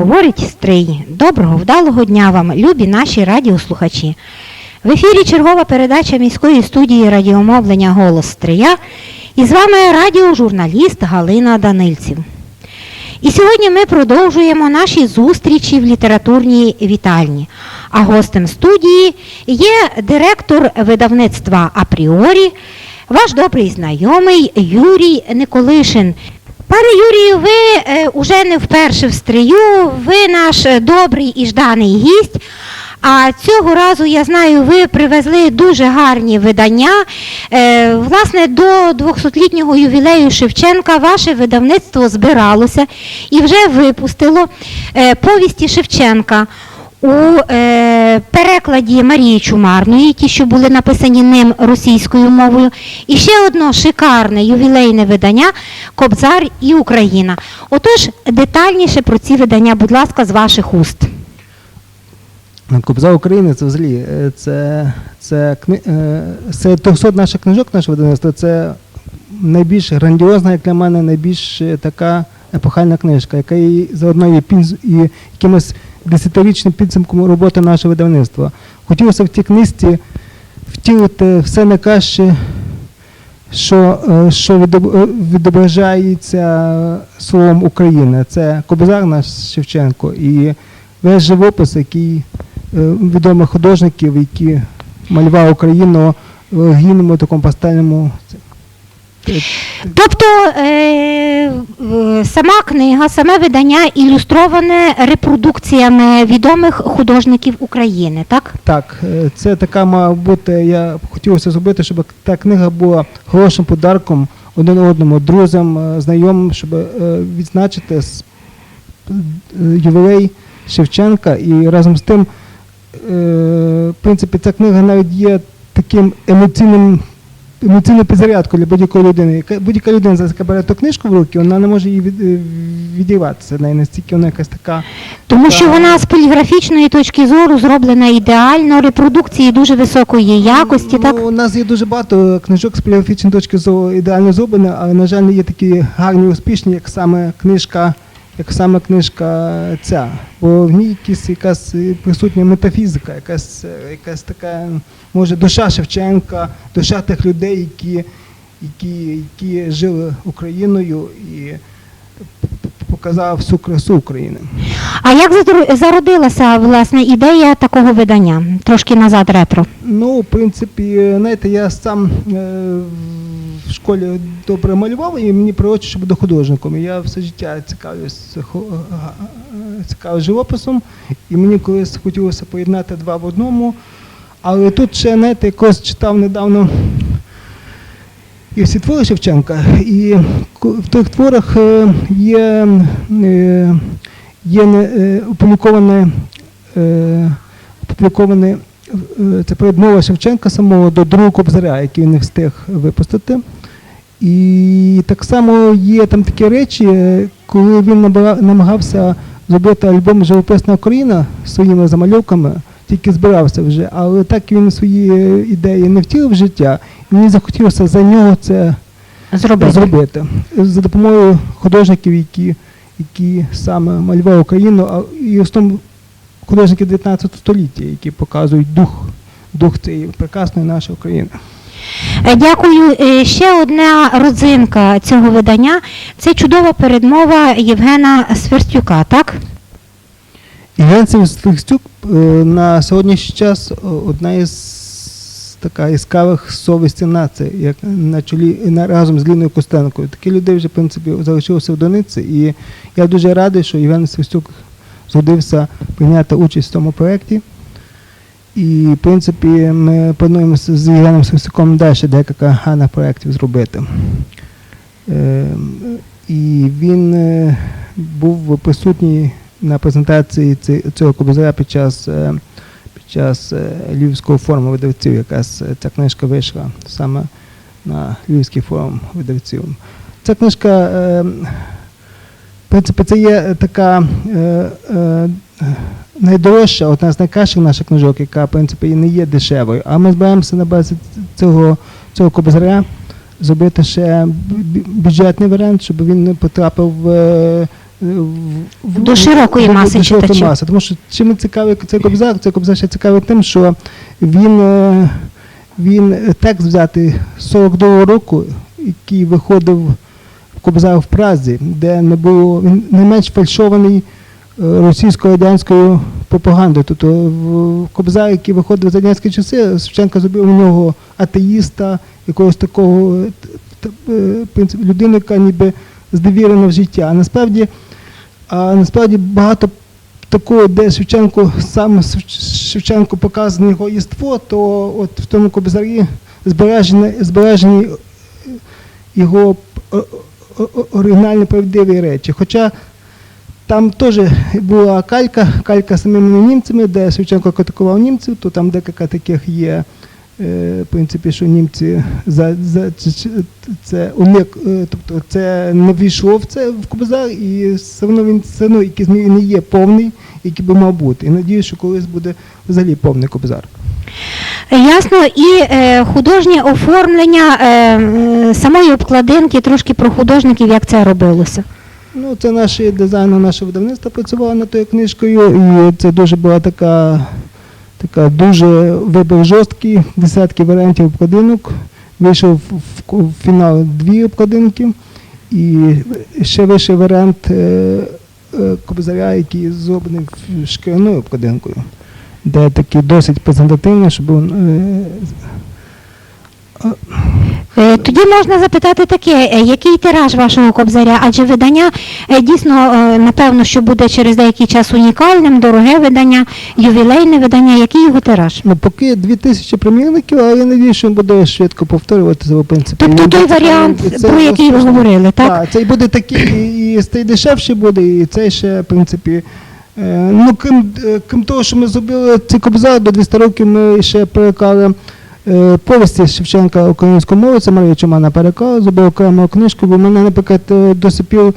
говорить Стрий. Доброго, вдалого дня вам, любі наші радіослухачі. В ефірі чергова передача міської студії радіомовлення Голос Стрия. І з вами радіожурналіст Галина Данильців. І сьогодні ми продовжуємо наші зустрічі в літературній вітальні. А гостем студії є директор видавництва Апріорі, ваш добрий знайомий Юрій Николишин. Пане Юрію, ви е, уже не вперше в стрию, ви наш е, добрий і жданий гість. А цього разу я знаю, ви привезли дуже гарні видання. Е, власне, до 200-літнього ювілею Шевченка ваше видавництво збиралося і вже випустило повісті Шевченка у е, перекладі Марії Чумарної, ті, що були написані ним російською мовою, і ще одно шикарне ювілейне видання Кобзар і Україна. Отож, детальніше про ці видання, будь ласка, з ваших уст. Кобза України це взагалі е, це, це, кни, е, серед 200 наших книжок нашого видавництва це найбільш грандіозна, як для мене, найбільш е, така епохальна книжка, яка і заодно є пінз, і якимось десятирічним підсумком роботи нашого видавництва. Хотілося в цій книжці втілити все найкраще, що, е, що е, відображається словом України. Це Кобзар наш Шевченко і весь живопис, який е, відомих художників, які малювали Україну в гінному такому пастельному. Е, Тобто е, сама книга, саме видання ілюстроване репродукціями відомих художників України, так? Так, е, це така має бути. Я хотілося зробити, щоб та книга була хорошим подарком один одному, друзям, е, знайомим, щоб е, відзначити е, ювілей Шевченка. І разом з тим, е, в принципі, ця книга навіть є таким емоційним. Емоційною підзарядкою для будь-якої людини. Яка- Будь-яка людина зараз бере ту книжку в руки, вона не може її від, е, відірватися. неї настільки вона якась така. Тому що вона з поліграфічної точки зору зроблена ідеально, репродукції дуже високої якості, так? Ну, у нас є дуже багато книжок з поліграфічної точки зору ідеально зроблені, але, на жаль, є такі гарні, успішні, як саме книжка, як саме книжка ця. Бо в ній якісь, якась присутня метафізика, якась, якась така, може, душа Шевченка, душа тих людей, які, які, які жили Україною і показав всю красу України. А як зародилася власне ідея такого видання? Трошки назад ретро. Ну, в принципі, знаєте, я сам е, в школі добре малював, і мені природче, щоб бути художником. І я все життя цікавлюсь хо- га- е, живописом, і мені колись хотілося поєднати два в одному. Але тут ще, знаєте, якось читав недавно і всі твори Шевченка, і в тих творах е, є, е, є не- е, опубліковане, е, опубліковане е, це передмова Шевченка самого до другого кобзаря, який він не встиг випустити. І так само є там такі речі, е, коли він намагався зробити альбом Живописна Україна своїми замальовками, тільки збирався вже, але так він свої е, ідеї не втілив в життя. І мені захотілося за нього це Зробити. зробити за допомогою художників, які, які саме малювали Україну, а і в основному художники 19 століття, які показують дух, дух цієї прекрасної нашої України. Е, Дякую. Е, Ще одна родзинка цього видання це чудова передмова Євгена Сверстюка, так? Євген Свистюк на сьогоднішній час одна із така яскравих совісті нації, як на чолі на, разом з Ліною Костенкою. Такі люди вже в принципі залишилися в Дониці. І я дуже радий, що Євген Свистюк згодився прийняти участь в цьому проєкті. І, в принципі, ми плануємося з Євгеном Свистюком далі декілька гарних проєктів зробити. Е, І він е, був присутній на презентації цього кобзаря під час, е, під час е, Львівського форуму видавців. Якраз ця книжка вийшла саме на Львівський форум видавців. Ця книжка, е, в принципі, це є така е, е, найдорожча, одна з найкращих наших книжок, яка, в принципі, і не є дешевою. А ми збираємося на базі цього, цього кобзаря зробити ще бю- бю- бюджетний варіант, щоб він не потрапив в е, в- в- До широкої до- маси до читачів. маси. Тому що чим цікавий цей кобзар, цей кобзар ще цікавий тим, що він, е, він е, текст взяти 42 року, який виходив в кобзар в Празі, де не було він найменш фальшований е, російсько-радянською пропагандою. Тобто Кобзар, який виходив за радянські часи, Шевченко зробив у нього атеїста, якогось такого е, людину, яка ніби здовірена в життя. А насправді, а насправді багато такого, де Шевченко сам Шевченко показане його єство, то от в тому кобзарі збережені, збережені е, його оригінальні правдиві речі. Хоча там теж була калька, калька самими німцями, де Шевченко критикував німців, то там декілька таких є, е, в принципі, що німці за, за це, улік, е, тобто це не війшло в це в Кобзар, і все одно він все одно якийсь не є повний, який би мав бути. І надію, що колись буде взагалі повний Кобзар. Ясно, і е, художнє оформлення е, самої обкладинки, трошки про художників, як це робилося. Ну, це наш дизайнер, наше видавництво працювало над тою книжкою, і це дуже була така, така дуже вибір жорсткий, десятки варіантів обкладинок. Вийшов в, в- фінал дві обкладинки, і ще вийшов варіант е, е, кобзаря, який зроблений шкіряною обкладинкою, де такий досить презентативний, щоб е, Е, Тоді можна запитати таке, е, який тираж вашого кобзаря? Адже видання дійсно, напевно, що буде через деякий час унікальним, дороге видання, ювілейне видання. Який його тираж? Ну, поки 2000 примірників, але я надію, що він буде швидко повторюватися, в принципі. Тобто той варіант, це про який ви говорили, так? Так, цей буде такий, і, і цей дешевший буде, і цей ще, в принципі. Е, ну, крім, е, крім того, що ми зробили цей кобзар, до 200 років ми ще переклали е, повісті Шевченка українською мовою, це Марія Чумана переклала, зробив окрему книжку, бо мене, наприклад, до сих пір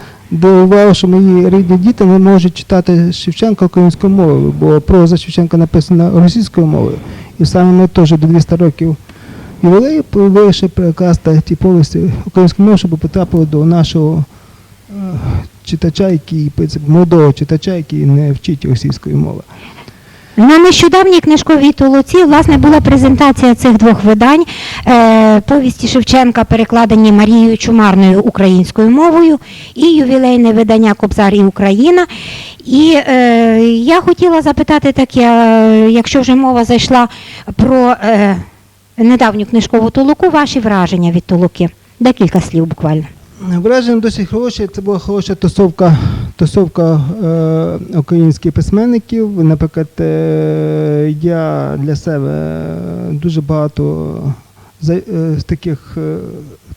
що мої рідні діти не можуть читати Шевченка українською мовою, бо проза Шевченка написана російською мовою. І саме ми теж до 200 років ювілею вирішили перекласти ті повісті українською мовою, щоб потрапили до нашого читача, який, молодого читача, який не вчить російської мови. На нещодавній книжковій толоці власне була презентація цих двох видань. Е, повісті Шевченка перекладені Марією Чумарною українською мовою і ювілейне видання Кобзар і Україна. І е, я хотіла запитати таке, е, якщо вже мова зайшла про е, недавню книжкову толоку, ваші враження від толоки? Декілька слів буквально. Враження досить хороше. Це була хороша тусовка, тусовка е, українських письменників. Наприклад, е, я для себе дуже багато за, е, з таких е,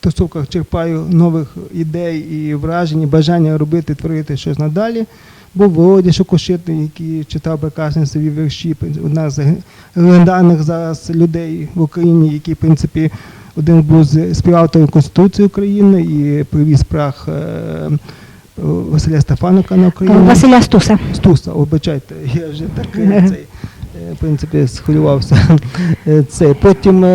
тусовках черпаю нових ідей і вражень, і бажання робити, творити щось надалі. Був Володя Шокошитний, який читав прекрасні свої вірші, одна з легендарних зараз людей в Україні, який, в принципі, один був з співавторів Конституції України і привіз прах е, Василя Стефаника на Україну. Василя Стуса. Стуса, обачайте, я вже так е, цей, е, в принципі, схвилювався. Е, Цей. Потім е,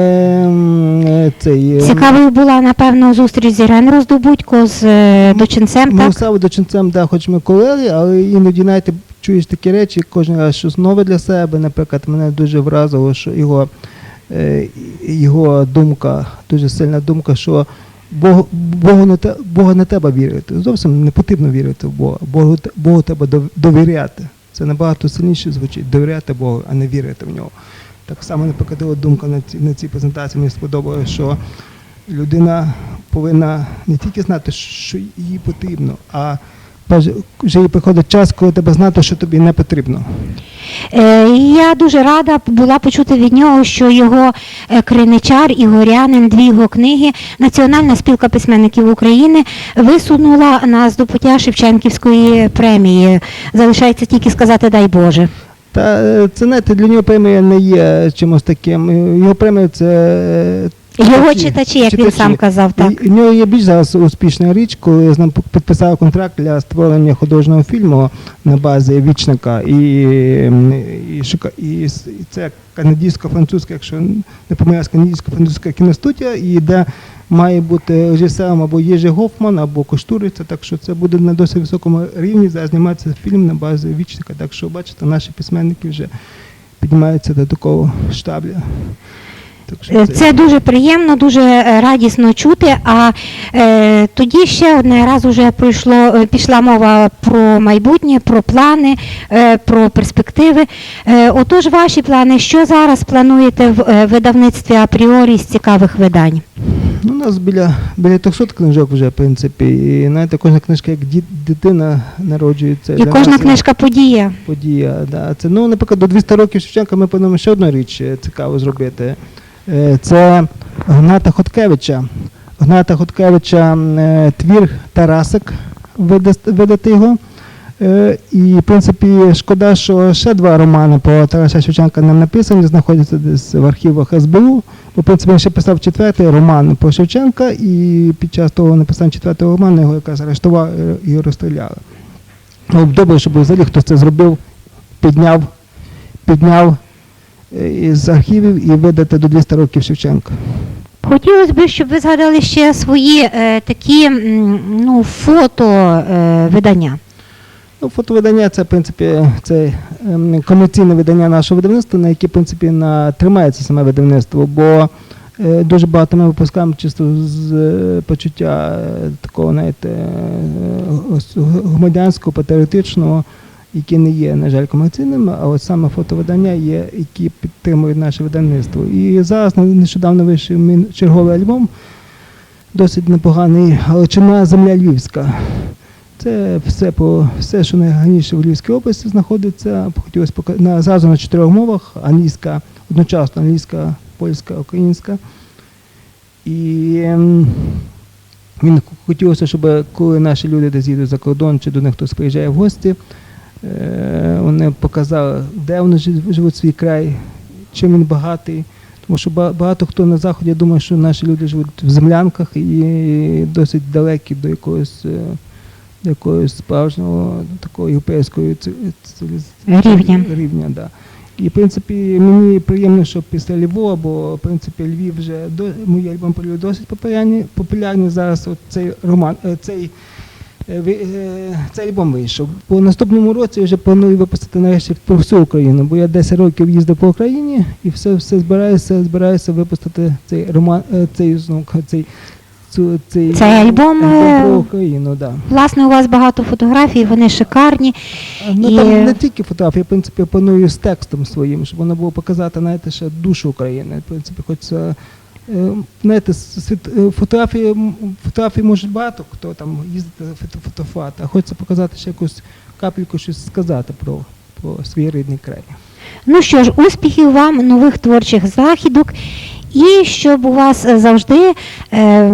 е, цей. е, Цікавою була, напевно, зустріч з Ірен Роздобудько, з е, дочинцем, Ми? Саву дочинцем, да, хоч ми колеги, але іноді знаєте, чуєш такі речі, кожен раз щось нове для себе. Наприклад, мене дуже вразило, що його, е, його думка, дуже сильна думка, що Богу, Богу, не те, Бога не треба вірити. Зовсім не потрібно вірити в Бога. Богу, Богу треба довіряти. Це набагато сильніше звучить довіряти Богу, а не вірити в нього. Так само, наприклад, його думка на цій, на цій презентації мені сподобалося, що людина повинна не тільки знати, що їй потрібно, а вже приходить час, коли тебе знати, що тобі не потрібно. Е, Я дуже рада була почути від нього, що його е, криничар і горянин, дві його книги, Національна спілка письменників України висунула на здобуття Шевченківської премії. Залишається тільки сказати дай Боже. Та е, це знаєте, для нього премія не є чимось таким. Його премія це, Його читачі, як він сам казав, так. І, в нього є більш зараз успішна річ, коли з ним підписав контракт для створення художнього фільму на базі Вічника і, і, і, і це канадсько-французька, якщо не помиляюсь, канадсько-французька кіностудія, і де має бути режисером або Єжи Гофман, або Коштуриця, так що це буде на досить високому рівні. Зараз знімається фільм на базі Вічника. Так що, бачите, наші письменники вже піднімаються до такого штабля. Так Е, Це дуже приємно, дуже е, радісно чути. А е, тоді ще одне раз уже пройшло, е, пішла мова про майбутнє, про плани, е, про перспективи. Е, отож, ваші плани, що зараз плануєте в видавництві апріорі з цікавих видань? Ну, у нас біля, біля 300 книжок вже, в принципі. І знаєте, кожна книжка, як дитина народжується. І кожна нас книжка подія. Подія. Да. Це, ну, наприклад, до 200 років Шевченка ми плануємо ще одну річ цікаво зробити. Е, Це Гната Хоткевича. Гната Хоткевича е, твір Тарасик видати його. Е, І, в принципі, шкода, що ще два романи про Тараса Шевченка не написані, знаходяться десь в архівах СБУ. Бо, в принципі, він ще писав четвертий роман про Шевченка, і під час того написання четвертого роману його якраз арештували і розстріляли. Ну, добре, щоб взагалі хтось це зробив, підняв, підняв е, із архівів і видати до 200 років Шевченка. Хотілося б, щоб ви згадали ще свої е, такі м, ну, фото е. Ну, фотовидання це, в принципі, це ем, комерційне видання нашого видавництва, на яке, в принципі, на, тримається саме видавництво, бо е, дуже багато ми випускаємо чисто з е, почуття е, такого, знаєте, е, громадянського, патріотичного, яке не є, на жаль, комерційним, а от саме фотовидання є, які підтримують наше видавництво. І зараз нещодавно вийшов мій черговий альбом, досить непоганий, Галичина земля Львівська. Це все по все, що найгарніше в Львівській області знаходиться. Хотілося пока- на зразу на чотирьох мовах: англійська, одночасно англійська, польська, українська. І ем, він хотілося, щоб коли наші люди десь їдуть за кордон, чи до них хтось приїжджає в гості, вони показали, де вони жи- живуть свій край, чим він багатий. Тому що ба- багато хто на заході думає, що наші люди живуть в землянках і досить далекі до якогось. е, до якогось справжнього такого європейського Рівня. рівня да. І в принципі мені приємно, що після Львова, бо в принципі Львів вже до мої альбом досить популярні. Популярні зараз от цей роман, е, цей, е, е, цей альбом вийшов. По наступному році я вже планую випустити нарешті про всю Україну, бо я 10 років їздив по Україні і все, все збираюся, збираюся випустити цей роман, е, цей знову цей. цю- Цей, Цей альбом, е, про Україну, да. Власне, у вас багато фотографій, вони шикарні. Ну І- там не тільки фотографії, в принципі, я планую з текстом своїм, щоб воно було показати, знаєте, ще душу України. В принципі, хочеться. Е, Знаєте, е, фотографії, фотографії може багато хто там їздити фото, фотофати, а хочеться показати ще якусь капельку, щось сказати про, про свій рідний край. Ну що ж, успіхів вам, нових творчих західок, і щоб у вас завжди е,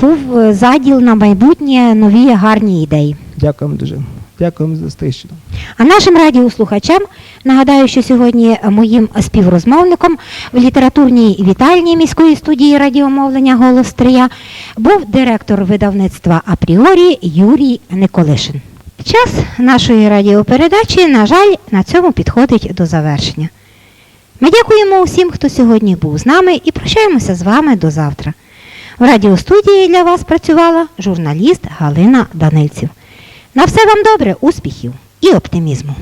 був заділ на майбутнє нові гарні ідеї. Дякуємо дуже. Дякуємо за стрищину. А нашим радіослухачам нагадаю, що сьогодні моїм співрозмовником в літературній вітальні міської студії радіомовлення Голос Стрия був директор видавництва Апріорі Юрій Николишин. Час нашої радіопередачі, на жаль, на цьому підходить до завершення. Ми дякуємо усім, хто сьогодні був з нами, і прощаємося з вами до завтра. В радіостудії для вас працювала журналіст Галина Данильців. На все вам добре, успіхів і оптимізму.